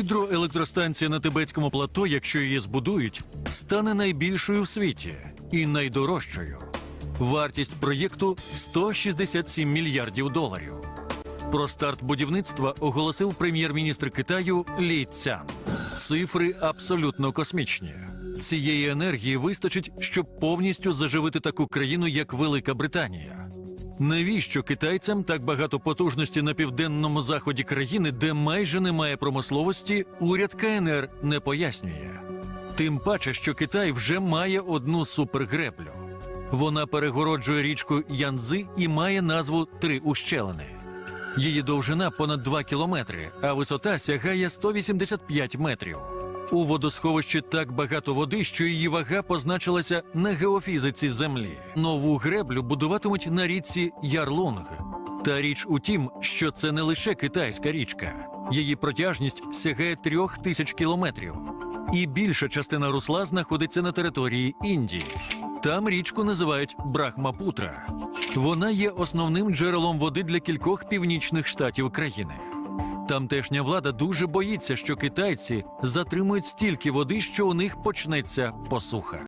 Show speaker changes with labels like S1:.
S1: Гідроелектростанція на Тибетському плато, якщо її збудують, стане найбільшою в світі і найдорожчою. Вартість проєкту 167 мільярдів доларів. Про старт будівництва оголосив прем'єр-міністр Китаю Лі Цян. Цифри абсолютно космічні. Цієї енергії вистачить, щоб повністю заживити таку країну, як Велика Британія. Навіщо китайцям так багато потужності на південному заході країни, де майже немає промисловості, уряд КНР не пояснює. Тим паче, що Китай вже має одну супергреблю. Вона перегороджує річку Янцзи і має назву Три ущелини. Її довжина понад 2 кілометри, а висота сягає 185 метрів. У водосховищі так багато води, що її вага позначилася на геофізиці землі. Нову греблю будуватимуть на річці Ярлунг. Та річ у тім, що це не лише китайська річка. Її протяжність сягає трьох тисяч кілометрів. І більша частина русла знаходиться на території Індії. Там річку називають Брахмапутра. Вона є основним джерелом води для кількох північних штатів країни. Тамтешня влада дуже боїться, що китайці затримують стільки води, що у них почнеться посуха.